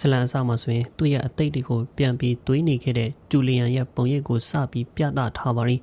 ဇလန်အစမှာဆိုရင်သူ့ရဲ့အသိတ်တွေကိုပြန်ပြီးတွေးနေခဲ့တဲ့ဂျူလီယန်ရဲ့ပုံရိပ်ကိုစပြီးပြသထားပါရီ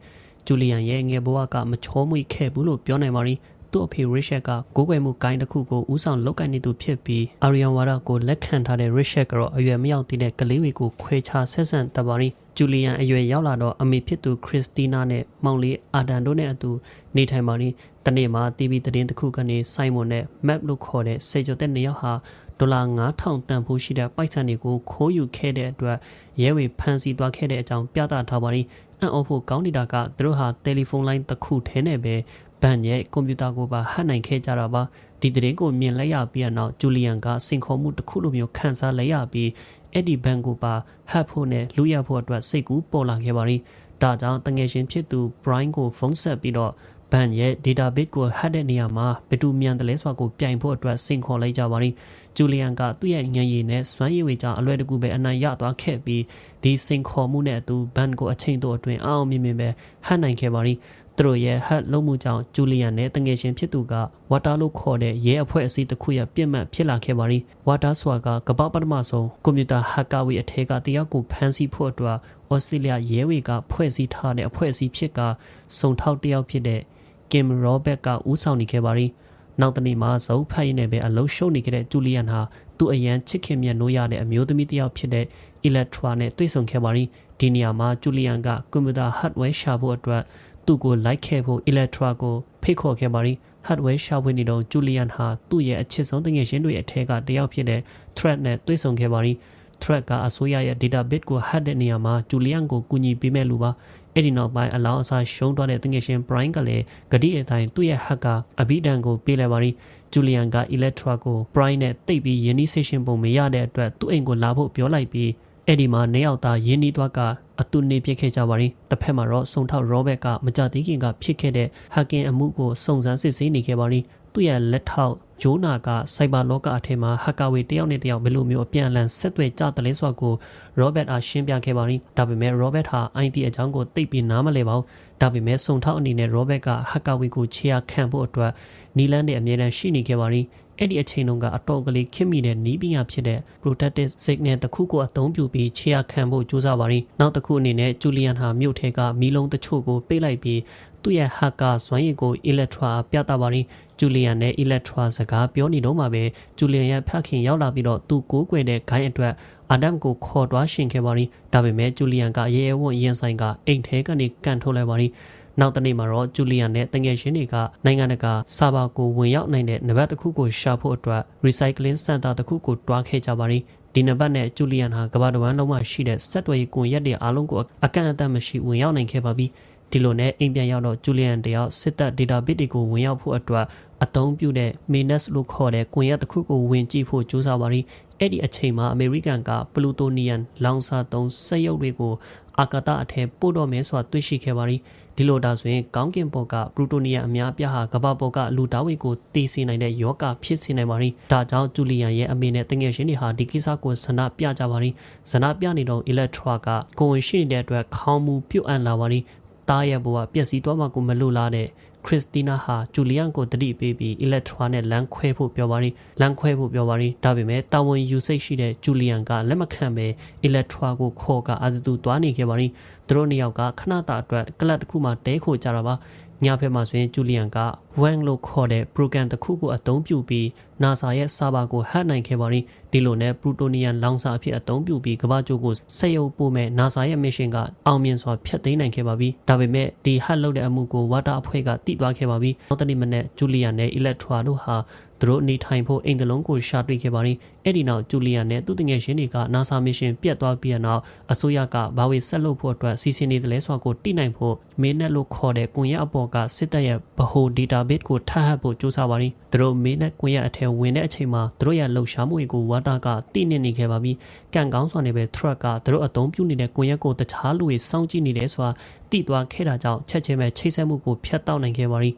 ဂျူလီယန်ရဲ့ငယ်ဘဝကမချောမွေ့ခဲ့ဘူးလို့ပြောနိုင်ပါရီသူ့အဖေရစ်ရှက်ကကိုးကွယ်မှုဂိုင်းတစ်ခုကိုဦးဆောင်လုပ်ကိုင်နေသူဖြစ်ပြီးအာရီယန်ဝါဒကိုလက်ခံထားတဲ့ရစ်ရှက်ကတော့အရွယ်မရောက်သေးတဲ့ကလေးတွေကိုခွဲခြားဆက်ဆံတပါရီဂျူလီယန်အရွယ်ရောက်လာတော့အမေဖြစ်သူခရစ်စတီနာနဲ့မောင်လေးအာဒန်တို့နဲ့အတူနေထိုင်ပါရီတနေ့မှာ TV သတင်းတစ်ခုကနေစိုင်းမွန်နဲ့ map လို့ခေါ်တဲ့စေကျော်တဲ့နှစ်ယောက်ဟာ ဒေါ်လာ9000တန်ဖိုးရှိတဲ့ပိုက်ဆံတွေကိုခိုးယူခဲ့တဲ့အတွက်ရဲဝေဖမ်းဆီးသွားခဲ့တဲ့အကြောင်းပြသထားပါရီအံ့ဩဖို့ကောင်းနေတာကသူတို့ဟာတယ်လီဖုန်းလိုင်းတစ်ခုထဲနဲ့ပဲဘန်ရဲ့ကွန်ပျူတာကိုပါဟတ်နိုင်ခဲ့ကြတာပါဒီတရင်ကိုမြင်လိုက်ရပြီးတော့ဂျူလီယန်ကစင်ခေါ်မှုတစ်ခုလိုမျိုးခန်းစားလိုက်ရပြီးအဲ့ဒီဘန်ကိုပါဟတ်ဖို့နဲ့လူရဖို့အတွက်စိတ်ကူးပေါ်လာခဲ့ပါရီဒါကြောင့်တငယ်ချင်းဖြစ်သူ Brian ကိုဖုန်းဆက်ပြီးတော့ ဘန်ရဲ့ database ကိုဟတ်တဲ့နေရာမှာဘယ်သူမြန်တယ်လဲဆိုတာကိုပြိုင်ဖို့အတွက်စင်ခေါ်လိုက်ကြပါရီဂျူလီယန်ကသူ့ရဲ့ညံရည်နဲ့စွမ်းရည်ဝေကြောင့်အလွယ်တကူပဲအနိုင်ရသွားခဲ့ပြီးဒီစင်ခေါ်မှုနဲ့အတူဘန်ကိုအချိန်တိုအတွင်းအအောင်မြင်မြင်ပဲဟတ်နိုင်ခဲ့ပါရီသူတို့ရဲ့ဟတ်လုံးမှုကြောင့်ဂျူလီယန်နဲ့တငယ်ချင်းဖြစ်သူကဝါတာလို့ခေါ်တဲ့ရဲအဖွဲ့အစည်းတစ်ခုရဲ့ပြစ်မှတ်ဖြစ်လာခဲ့ပါရီဝါတာဆွာကကမ္ဘာပထမဆုံးကွန်ပျူတာဟက်ကာဝေအထက်ကတယောက်ကိုဖမ်းဆီးဖို့အတွက်ဩစတြေးလျရဲဝေကဖွဲ့စည်းထားတဲ့အဖွဲ့အစည်းဖြစ်ကစုံထောက်တယောက်ဖြစ်တဲ့ ကင်ရောဘက်ကဦးဆောင်နေခဲ့ပါရီနောက်တနေ့မှာဇုံဖတ်ရင်းနဲ့ပဲအလုံးရှုံနေတဲ့ဂျူလီယန်ဟာသူ့အရန်ချစ်ခင်မြတ်နိုးရတဲ့အမျိုးသမီးတစ်ယောက်ဖြစ်တဲ့အီလက်ထရာနဲ့တွေ့ဆုံခဲ့ပါရီဒီနေရာမှာဂျူလီယန်ကကွန်ပျူတာဟတ်ဝဲရှာဖို့အတွက်သူ့ကိုလိုက်ခဲ့ဖို့ Electra ကိုဖိတ်ခေါ်ခဲ့ပါရီ hardware ရှာဖွေနေတော့ဂျူလီယန်ဟာသူ့ရဲ့အချစ်ဆုံးတငယ်ချင်းတွေအထက်ကတယောက်ဖြစ်တဲ့ thread နဲ့တွေ့ဆုံခဲ့ပါရီ thread ကအစိုးရရဲ့ database ကို hack တဲ့နေရာမှာဂျူလီယန်ကိုကူညီပေးမဲ့လူပါ အဲ့ဒီနောက်ပိုင်းအလောင်းအစားရှုံးသွားတဲ့တငယ်ချင်း Brian ကလည်းဂတိအတိုင်းသူ့ရဲ့ hack ကအဘိဓာန်ကိုပေးလိုက်ပါရီဂျူလီယန်က Electra ကို Brian နဲ့တိတ်ပြီးယင်းနီးဆေရှင်ပုံမရတဲ့အတွက်သူ့အိမ်ကိုလာဖို့ပြောလိုက်ပြီးအဲ့ဒီမှာနေရောက်သားယင်းနီးသွားကအတူနေပြစ်ခဲ့ကြပါရီတစ်ဖက်မှာတော့စုံထောက်ရောဘက်ကမကြသေးခင်ကဖြစ်ခဲ့တဲ့ဟက်ကင်အမှုကိုစုံစမ်းစစ်ဆေးနေခဲ့ပါရီ သူ့ရဲ့လက်ထောက်ဂျိုးနာကစိုက်ဘာလောကအထက်မှာဟက်ကာဝေတယောက်နဲ့တယောက်ဘယ်လိုမျိုးအပြန်အလှန်ဆက်သွယ်ကြတယ်လဲဆိုတာကိုရောဘတ်အားရှင်းပြခဲ့ပါရီဒါပေမဲ့ရောဘတ်ဟာ IT အကြောင်းကိုသိပြီးနားမလည်ပါဘူးဒါပေမဲ့စုံထောက်အနေနဲ့ရောဘတ်ကဟက်ကာဝေကိုခြေရခံဖို့အတွက်နီလန်နဲ့အမြဲတမ်းရှိနေခဲ့ပါရီအဲ့ဒီအချိန်တုန်းကအတော်ကလေးခင်မိတဲ့နီးပညာဖြစ်တဲ့ protective signal တစ်ခုကိုအသုံးပြုပြီးခြေရခံဖို့ကြိုးစားပါရီနောက်တစ်ခုအနေနဲ့ဂျူလီယန်ဟာမြို့ထဲကမီးလုံးတချို့ကိုပိတ်လိုက်ပြီး သူ့ရဲ့ဟက်ကာစွမ်းရည်ကို Electra ပြသပါရီဂျူလီယန်နဲ့ Electra စကားပြောနေတော့မှပဲဂျူလီယန်ရဲ့ဖခင်ရောက်လာပြီးတော့သူကိုးကွယ်တဲ့ဂိုင်းအတွက်အာဒမ်ကိုခေါ်တွားရှင်ခဲ့ပါရီဒါပေမဲ့ဂျူလီယန်ကရဲရဲဝံ့ရင်ဆိုင်ကအိမ်ထဲကနေကန်ထုတ်လိုက်ပါရီနောက်တနေ့မှာတော့ဂျူလီယန်နဲ့တငယ်ချင်းတွေကနိုင်ငံတကာစာဘာကိုဝင်ရောက်နိုင်တဲ့နံပါတ်တစ်ခုကိုရှာဖို့အတွက် recycling center တစ်ခုကိုတွားခဲ့ကြပါရီဒီနံပါတ်နဲ့ဂျူလီယန်ဟာကမ္ဘာတဝန်းလုံးမှာရှိတဲ့စက်တွေကွန်ရက်တွေအားလုံးကိုအကန့်အသတ်မရှိဝင်ရောက်နိုင်ခဲ့ပါပြီ ဒီလိုနဲ့အိမ်ပြန်ရောက်တော့ဂျူလီယန်တယောက်စစ်တပ် database တွေကိုဝင်ရောက်ဖို့အတွက်အသုံးပြုတဲ့ Menes လို့ခေါ်တဲ့ကွန်ရက်တစ်ခုကိုဝင်ကြည့်ဖို့ကြိုးစားပါရီအဲ့ဒီအချိန်မှာအမေရိကန်ကပလူတိုနီယန်လောင်စာသုံးစက်ရုပ်တွေကိုအာကာသအထက်ပို့တော့မယ်ဆိုတာတွေ့ရှိခဲ့ပါရီဒီလိုဒါဆိုရင်ကောင်းကင်ပေါ်ကပလူတိုနီယန်အများအပြားဟာကမ္ဘာပေါ်ကလူသားဝေကိုတည်စေနိုင်တဲ့ယောဂဖြစ်စေနိုင်ပါရီဒါကြောင့်ဂျူလီယန်ရဲ့အမေနဲ့တငယ်ချင်းတွေဟာဒီကိစ္စကိုဇနာပြကြပါရီဇနာပြနေတော့ Electra ကကိုဝင်ရှိနေတဲ့အတွက်ခေါင်းမူပြုတ်အံလာပါရီ တားရဲ့ဘဝပျက်စီးသွားမှကိုမလိုလားတဲ့ခရစ်စတီနာဟာဂျူလီယန်ကိုတတိပေးပြီးအီလက်ထရာနဲ့လမ်းခွဲဖို့ပြောပါရီလမ်းခွဲဖို့ပြောပါရီဒါပေမဲ့တာဝန်ယူစိတ်ရှိတဲ့ဂျူလီယန်ကလက်မခံပဲအီလက်ထရာကိုခေါ်ကအာတူသွားနေခဲ့ပါရီသူတို့နှစ်ယောက်ကခဏတာအတွက်ကလပ်တစ်ခုမှတဲခိုကြတာပါ ညဘက်မှာဆိုရင်ဂျူလီယန်က Wang လို့ခေါ်တဲ့ program တစ်ခုကိုအသုံးပြုပြီး NASA ရဲ့ server ကို hack နိုင်ခဲ့ပါရီဒီလိုနဲ့ plutonium လောင်စာအဖြစ်အသုံးပြုပြီးကမ္ဘာကျိုးကိုဆက်ရုပ်ပို့မဲ့ NASA ရဲ့ mission ကအောင်မြင်စွာဖျက်သိမ်းနိုင်ခဲ့ပါပြီဒါပေမဲ့ဒီ hack လုပ်တဲ့အမှုကို water အဖွဲ့ကတိသွားခဲ့ပါပြီနောက်တနေ့မနေ့ဂျူလီယန်နဲ့ Electra တို့ဟာသူတို့နေထိုင်ဖို့အိမ်တလုံးကိုရှာတွေ့ခဲ့ပါရီအဲ့ဒီနောက်ဂျူလီယန်နဲ့သူ့တငယ်ချင်းတွေက NASA mission ပြတ်သွားပြီးတဲ့နောက်အစိုးရကဘာဝေဆက်လုပ်ဖို့အတွက်စီစဉ်နေတယ်လဲဆိုတာကိုတိနိုင်ဖို့မင်းနဲ့လို့ခေါ်တဲ့ကွန်ရက်အပေါ်ကစစ်တပ်ရဲ့ဗဟို database ကိုထပ်ဟပ်ဖို့ကြိုးစားပါရီသူတို့မင်းနဲ့ကွန်ရက်အထက်ဝင်တဲ့အချိန်မှာသူတို့ရဲ့လှုပ်ရှားမှုတွေကိုဝါတာကတိနေနေခဲ့ပါပြီကန်ကောင်းစွာနဲ့ပဲ truck ကသူတို့အသုံးပြုနေတဲ့ကွန်ရက်ကိုတခြားလူတွေစောင့်ကြည့်နေတယ်ဆိုတာတိသွားခဲ့တာကြောင့်ချက်ချင်းပဲချိတ်ဆက်မှုကိုဖျက်တောက်နိုင်ခဲ့ပါရီ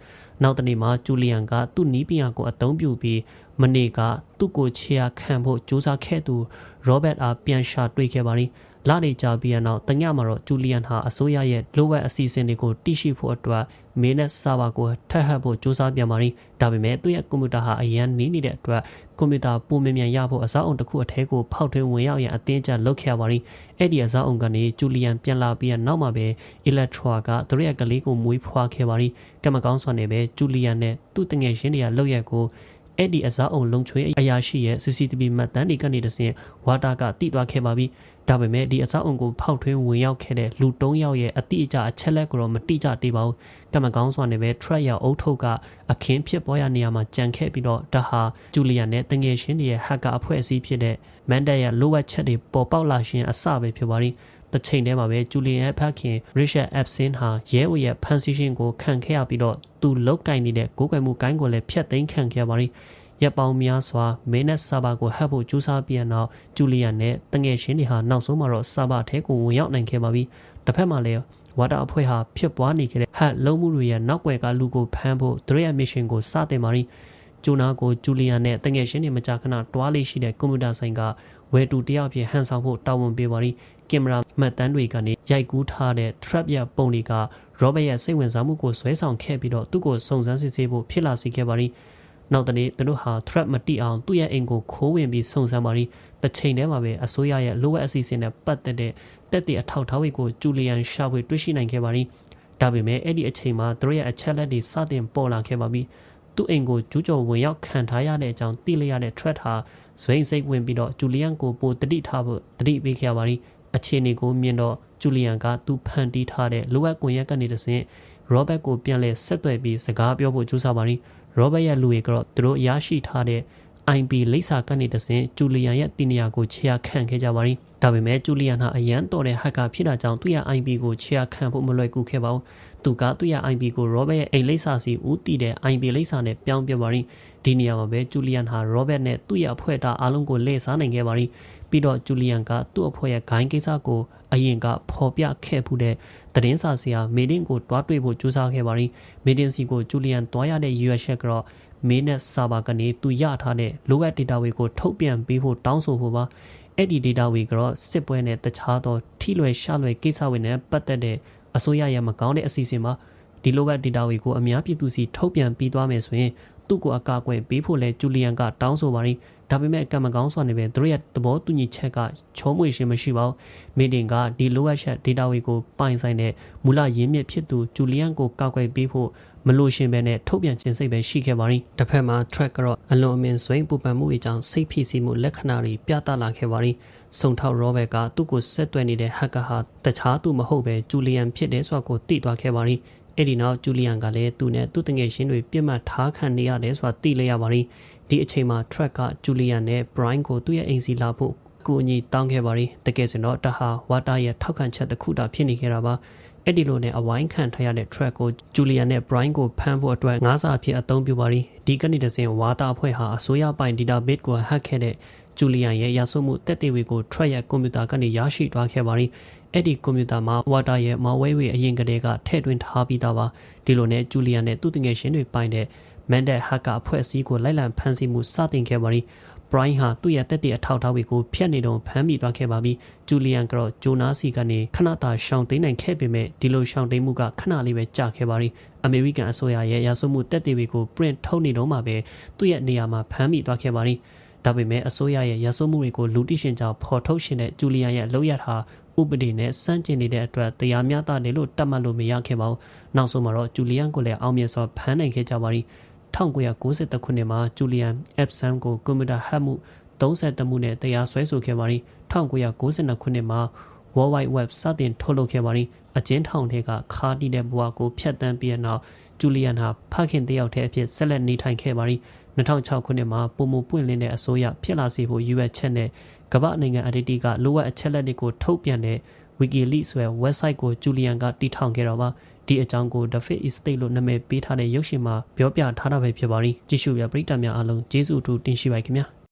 နောက်တနေ့မှာဂျူလီယန်ကသူ့နီးပညာကိုအသုံးပြုပြီးမနေ့ကသူ့ကိုချေရခံဖို့ကြိုးစားခဲ့သူရောဘတ်အားပြန်ရှာတွေ့ခဲ့ပါရီလနေကြပြီးတဲ့နောက်တညမှာတော့ဂျူလီယန်ဟာအစိုးရရဲ့လိုဝက်အစီအစဉ်တွေကိုတိရှိဖို့အတွက် mainnet server ကိုထပ်ဟပ်ဖို့စူးစမ်းပြန်ပါရီဒါပေမဲ့သူ့ရဲ့ကွန်ပျူတာဟာအရန်နီးနေတဲ့အတွက်ကွန်ပျူတာပုံမြန်မြန်ရဖို့အစောအုံတစ်ခုအထဲကိုဖောက်ထွင်းဝင်ရောက်ရန်အတင်းကျပ်လုပ်ခဲ့ရပါရီအဲ့ဒီအစောအုံကနေဂျူလီယန်ပြန်လာပြီးနောက်မှာပဲ Electra ကသူတို့ရဲ့ကလေးကိုမွေးဖွားခဲ့ပါရီကမကောင်းစွာနဲ့ပဲဂျူလီယန်နဲ့သူ့တငယ်ချင်းတွေကလောက်ရက်ကို အဲ့ဒီအစားအုံလုံချွေအရာရှိရဲ့ CCTV မှတ်တမ်းတွေကနေတဆင့်ဝါတာကတိသွားခဲ့ပါပြီဒါပေမဲ့ဒီအစားအုံကိုဖောက်ထွင်းဝင်ရောက်ခဲ့တဲ့လူ၃ယောက်ရဲ့အတိအကျအချက်လက်ကိုတော့မတိကျသေးပါဘူးကမကောင်းစွာနဲ့ပဲ track ရအုပ်ထုပ်ကအခင်းဖြစ်ပေါ်ရနေရာမှာကြံခဲ့ပြီးတော့ဒါဟာဂျူလီယာနဲ့တငယ်ချင်းတွေရဲ့ hacker အဖွဲ့အစည်းဖြစ်တဲ့ Manda ရဲ့လိုအပ်ချက်တွေပေါ်ပေါက်လာခြင်းအစပဲဖြစ်ပါလိမ့် တစ်ချိန်တည်းမှာပဲဂျူလီယန်ရဲ့ဖခင် Richard Epstein ဟာရဲဝရဲ့ဖန်ဆီးခြင်းကိုခံခဲ့ရပြီးတော့သူလောက်ကင်နေတဲ့ကိုးကွယ်မှုကိုင်းကိုလည်းဖျက်သိမ်းခံခဲ့ရပါလိမ့်ရပ်ပေါင်းများစွာ mainnet server ကိုဟက်ဖို့ကြိုးစားပြီးနောက်ဂျူလီယန်နဲ့တငယ်ချင်းတွေဟာနောက်ဆုံးမှာတော့ server ထဲကိုဝင်ရောက်နိုင်ခဲ့ပါပြီ။တစ်ဖက်မှာလည်းဝါတာအဖွဲ့ဟာဖြစ်ပွားနေခဲ့တဲ့ဟက်လုံးမှုတွေရဲ့နောက်ွယ်ကလူကိုဖမ်းဖို့သူတို့ရဲ့ mission ကိုစတင်ပါရီဂျိုနာကိုဂျူလီယန်နဲ့တငယ်ချင်းတွေမကြာခဏတွားလေးရှိတဲ့ကွန်ပျူတာဆိုင်က ဝယ်တူတယောက်ပြင်ဟန်ဆောင်ဖို့တာဝန်ပေးပါရီကင်မရာမှတ်တမ်းတွေကနေရိုက်ကူးထားတဲ့ trap ရပုံတွေက Robert ရဲ့စိတ်ဝင်စားမှုကိုဆွဲဆောင်ခဲ့ပြီးတော့သူ့ကိုစုံစမ်းစစ်ဆေးဖို့ဖြစ်လာစေခဲ့ပါရီနောက်တနေ့သူတို့ဟာ threat မတိအောင်သူ့ရဲ့အိမ်ကိုခိုးဝင်ပြီးစုံစမ်းပါရီတစ်ချိန်တည်းမှာပဲအစိုးရရဲ့လိုအပ်အစီအစဉ်နဲ့ပတ်သက်တဲ့တက်တဲ့အထောက်အထားတွေကိုဂျူလီယန်ရှာဖွေတွေ့ရှိနိုင်ခဲ့ပါရီဒါပေမဲ့အဲ့ဒီအချိန်မှာသူတို့ရဲ့အချက်လက်တွေစတင်ပေါ်လာခဲ့ပါပြီသူ့အိမ်ကိုကျူးကျော်ဝင်ရောက်ခံထားရတဲ့အကြောင်းသိလျက်တဲ့ threat ဟာ ဇွိန်စိတ်ဝင်ပြီးတော့ဂျူလီယန်ကိုပိုတတိထားဖို့တတိပေးခဲ့ပါရီအခြေအနေကိုမြင်တော့ဂျူလီယန်ကသူဖန်တီးထားတဲ့လိုအပ်ကွန်ရက်ကနေတဆင့်ရောဘတ်ကိုပြန်လဲဆက်သွယ်ပြီးစကားပြောဖို့ကြိုးစားပါရီရောဘတ်ရဲ့လူတွေကတော့သူတို့ရရှိထားတဲ့ IP လိပ်စာကနေတဆင့်ဂျူလီယန်ရဲ့တင်နေရာကိုချေခံခဲ့ကြပါရီဒါပေမဲ့ဂျူလီယန်ဟာအရန်တော်တဲ့ဟက်ကာဖြစ်တာကြောင့်သူ့ရဲ့ IP ကိုချေခံဖို့မလွယ်ကူခဲ့ပါဘူးသူကသူ့ရဲ့ IP ကို Robert ရဲ့အိမ်လိပ်စာစီဦးတည်တဲ့ IP လိပ်စာနဲ့ပြောင်းပြပါရီဒီနေရာမှာပဲဂျူလီယန်ဟာ Robert နဲ့သူ့ရဲ့အဖွဲ့သားအားလုံးကိုလှည့်စားနိုင်ခဲ့ပါရီပြီးတော့ဂျူလီယန်ကသူ့အဖွဲ့ရဲ့ဂိုင်းကိစ္စကိုအရင်ကဖော်ပြခဲ့မှုတဲ့သတင်းစာဆရာမေဒင်ကိုတွားတွေ့ဖို့ကြိုးစားခဲ့ပါရီမေဒင်စီကိုဂျူလီယန်တွားရတဲ့ US ချက်ကတော့ mainnet server ကနေသူရထားတဲ့ low at data တွေကိုထုတ်ပြန်ပေးဖို့တောင်းဆိုဖို့ပါအဲ့ဒီ data တွေကတော့စစ်ပွဲနဲ့တခြားသောထိလွယ်ရှလွယ်ကိစ္စတွေနဲ့ပတ်သက်တဲ့အစိုးရရဲ့မကောင်းတဲ့အစီအစဉ်ပါဒီ low at data တွေကိုအများပြည်သူစီထုတ်ပြန်ပြီးသွားမယ်ဆိုရင်သူ့ကိုအကာအကွယ်ပေးဖို့လဲဂျူလီယန်ကတောင်းဆိုပါရီဒါပေမဲ့ကံမကောင်းစွာနဲ့ပဲသူတို့ရဲ့သဘောတူညီချက်ကချုံးမွေရှင်မရှိပါဘူးမီတင်ကဒီ low at data တွေကိုပိုင်ဆိုင်တဲ့မူလရင်းမြစ်ဖြစ်သူဂျူလီယန်ကိုကာကွယ်ပေးဖို့ မလို့ရှင်ပဲနဲ့ထုတ်ပြန်ခြင်းစိတ်ပဲရှိခဲ့ပါရီတစ်ဖက်မှာ track ကတော့အလွန်အမင်းဆွိန်ပူပန်မှုအကြောင်းစိတ်ဖိစီးမှုလက္ခဏာတွေပြသလာခဲ့ပါရီစုံထောက်ရောဘက်ကသူ့ကိုဆက်သွယ်နေတဲ့ဟက်ကာဟာတခြားသူမဟုတ်ပဲဂျူလီယန်ဖြစ်တယ်ဆိုတာကိုသိသွားခဲ့ပါရီအဲ့ဒီနောက်ဂျူလီယန်ကလည်းသူနဲ့သူ့တငယ်ချင်းတွေပြစ်မှတ်ထားခံနေရတယ်ဆိုတာသိလိုက်ရပါရီဒီအချိန်မှာ track ကဂျူလီယန်နဲ့ Brian ကိုသူ့ရဲ့အိမ်စီလာဖို့ကိုအညီတောင်းခဲ့ပါရီတကယ်စင်တော့တဟာဝါတာရဲ့ထောက်ခံချက်တစ်ခုတာဖြစ်နေခဲ့တာပါ အဲ့ဒီလိုနဲ့အဝိုင်းခံထားရတဲ့ track ကိုဂျူလီယာနဲ့ Brian ကိုဖမ်းဖို့အတွက်ငါးစာအဖြစ်အသုံးပြုပါရီဒီကနေ့တစဉ်ဝါတာအဖွဲ့ဟာအစိုးရပိုင် database ကိုဟက်ခဲ့တဲ့ဂျူလီယန်ရဲ့ရဆိုမှုတက်တေဝေကို track ရဲ့ကွန်ပျူတာကနေရရှိသွားခဲ့ပါရီအဲ့ဒီကွန်ပျူတာမှာဝါတာရဲ့မဝဲဝေအရင်ကတည်းကထည့်သွင်းထားပြီးသားပါဒီလိုနဲ့ဂျူလီယန်နဲ့သူ့တငယ်ချင်းတွေပိုင်တဲ့ Mandel Hacker အဖွဲ့အစည်းကိုလိုက်လံဖမ်းဆီးမှုစတင်ခဲ့ပါရီ Brian ဟာသူ့ရဲ့တက်တဲ့အထောက်အထားတွေကိုဖျက်နေတော့ဖမ်းမိသွားခဲ့ပါပြီ။ဂျူလီယန်ကတော့ဂျိုနာစီကနေခဏတာရှောင်သိမ်းနိုင်ခဲ့ပေမဲ့ဒီလိုရှောင်သိမ်းမှုကခဏလေးပဲကြာခဲ့ပါရီ။အမေရိကန်အစိုးရရဲ့ရာဇဝတ်မှုတက်တွေကို print ထုတ်နေတော့မှပဲသူ့ရဲ့နေရာမှာဖမ်းမိသွားခဲ့ပါရီ။ဒါပေမဲ့အစိုးရရဲ့ရာဇဝတ်မှုတွေကိုလူတိရှင်ကြောင့်ဖော်ထုတ်ရှင်တဲ့ဂျူလီယန်ရဲ့လောက်ရတာဥပဒေနဲ့စန့်ကျင်နေတဲ့အတွက်တရားမျှတတယ်လို့တတ်မှတ်လို့မရခဲ့ပါဘူး။နောက်ဆုံးမှာတော့ဂျူလီယန်ကိုလည်းအောင်မြင်စွာဖမ်းနိုင်ခဲ့ကြပါရီ။ 1990ခုနှစ်မှာဂျူလီယန်အက်ပ်ဆမ်ကိုကွန်ပျူတာဟက်မှု30မှုနဲ့တရားစွဲဆိုခဲ့ပါရီ1992ခုနှစ်မှာ World Wide Web စတင်ထုတ်လုပ်ခဲ့ပါရီအကျဉ်းထောင်ထဲကခါတီးတဲ့ဘဝကိုဖျက်ဆီးပြီးနောက်ဂျူလီယန်ဟာဖခင်တယောက်တည်းအဖြစ်ဆက်လက်နေထိုင်ခဲ့ပါရီ2006ခုနှစ်မှာပုံမပွင့်လင်းတဲ့အစိုးရဖြစ်လာစေဖို့ US ချက်နဲ့ကမ္ဘာနိုင်ငံအတီတီကလိုအပ်အချက်လက်တွေကိုထုတ်ပြန်တဲ့ WikiLeaks ဆိုတဲ့ website ကိုဂျူလီယန်ကတည်ထောင်ခဲ့တော့ပါ ဒီအကြောင်းကို The Fit Estate လို့နာမည်ပေးထားတဲ့ရုပ်ရှင်မှာပြောပြထားတာပဲဖြစ်ပါရီကြည့်ရှုရပရိသတ်များအားလုံးကျေးဇူးအထူးတင်ရှိပါခင်ဗျာ